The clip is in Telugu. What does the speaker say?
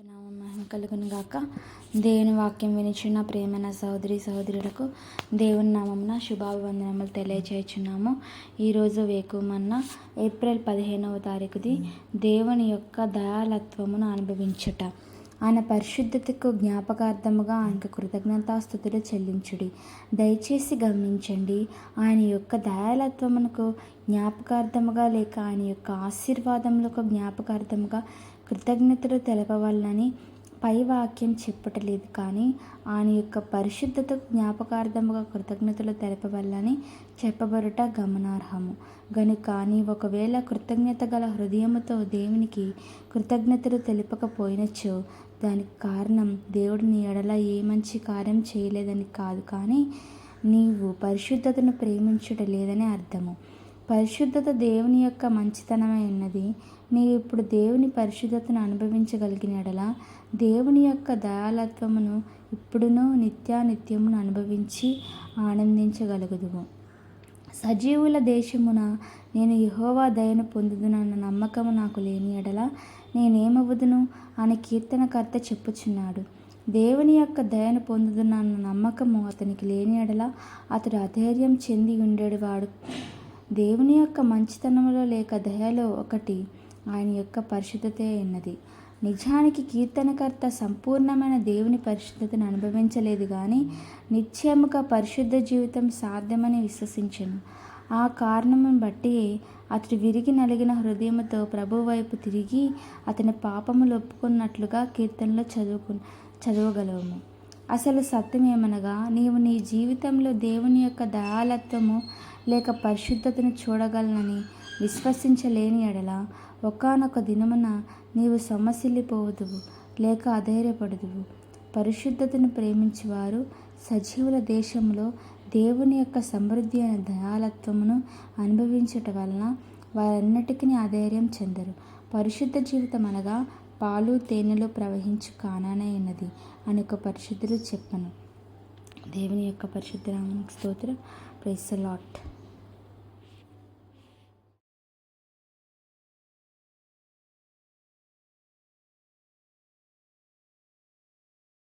మహిమ కలుగును గాక. దేవుని వాక్యం వినిచున్న ప్రేమైన సహోదరి సహోదరులకు దేవుని నామమున శుభాభివందనములు తెలియచేస్తున్నాము ఈరోజు వేకుమన్న ఏప్రిల్ పదిహేనవ తారీఖుది దేవుని యొక్క దయాలత్వమును అనుభవించుట. ఆయన పరిశుద్ధతకు జ్ఞాపకార్థముగా ఆయనకు కృతజ్ఞతాస్థుతులు చెల్లించుడి. దయచేసి గమనించండి ఆయన యొక్క దయాలత్వమునకు జ్ఞాపకార్థముగా లేక ఆయన యొక్క ఆశీర్వాదములకు జ్ఞాపకార్థముగా కృతజ్ఞతలు తెలపవలనని పై వాక్యం చెప్పటలేదు కానీ ఆయన యొక్క పరిశుద్ధత జ్ఞాపకార్థముగా కృతజ్ఞతలు తెలపవల్లని చెప్పబడుట గమనార్హము. గనుక నీ ఒకవేళ కృతజ్ఞత గల హృదయముతో దేవునికి కృతజ్ఞతలు తెలుపకపోయినచో దానికి కారణం దేవుడు నీ ఎడల ఏ మంచి కార్యం చేయలేదని కాదు కానీ నీవు పరిశుద్ధతను ప్రేమించుట లేదని అర్థము. పరిశుద్ధత దేవుని యొక్క మంచితనమై ఉన్నది. నీవు ఇప్పుడు దేవుని పరిశుద్ధతను అనుభవించగలిగిన ఎడల దేవుని యొక్క దయాలత్వమును ఇప్పుడును నిత్యానిత్యమును అనుభవించి ఆనందించగలుగుదువు సజీవుల దేశమున నేను యహోవా దయను పొందుదునన్న నమ్మకము నాకు లేని ఎడల నేనేమవుదును అని కీర్తనకర్త చెప్పుచున్నాడు. దేవుని యొక్క దయను పొందుదునన్న నమ్మకము అతనికి లేని ఎడల అతడు అధైర్యం చెంది ఉండేవాడు. దేవుని యొక్క మంచితనంలో లేక దయలో ఒకటి ఆయన యొక్క పరిశుద్ధతే ఉన్నది నిజానికి కీర్తనకర్త సంపూర్ణమైన దేవుని పరిశుద్ధతను అనుభవించలేదు కానీ నిత్యముగా పరిశుద్ధ జీవితం సాధ్యమని విశ్వసించను. ఆ కారణమును బట్టి అతడు విరిగి నలిగిన హృదయముతో ప్రభు వైపు తిరిగి అతని పాపములు ఒప్పుకున్నట్లుగా కీర్తనలో చదువుకు చదవగలము. అసలు సత్యం ఏమనగా నీవు నీ జీవితంలో దేవుని యొక్క దయాలత్వము లేక పరిశుద్ధతను చూడగలనని విశ్వసించలేని ఎడల ఒకనొక దినమున నీవు సొమ్మసిల్లిపోవదువు లేక అధైర్యపడదువు. పరిశుద్ధతను ప్రేమించేవారు సజీవుల దేశంలో దేవుని యొక్క సమృద్ధి అయిన దయాలత్వమును అనుభవించటం వలన వారన్నిటికీ అధైర్యం చెందరు. పరిశుద్ధ జీవితం అనగా పాలు తేనెలు ప్రవహించు కానానైనది ఉన్నది అని ఒక పరిశుద్ధులు చెప్పను. దేవుని యొక్క పరిశుద్ధ స్తోత్రం. Price lot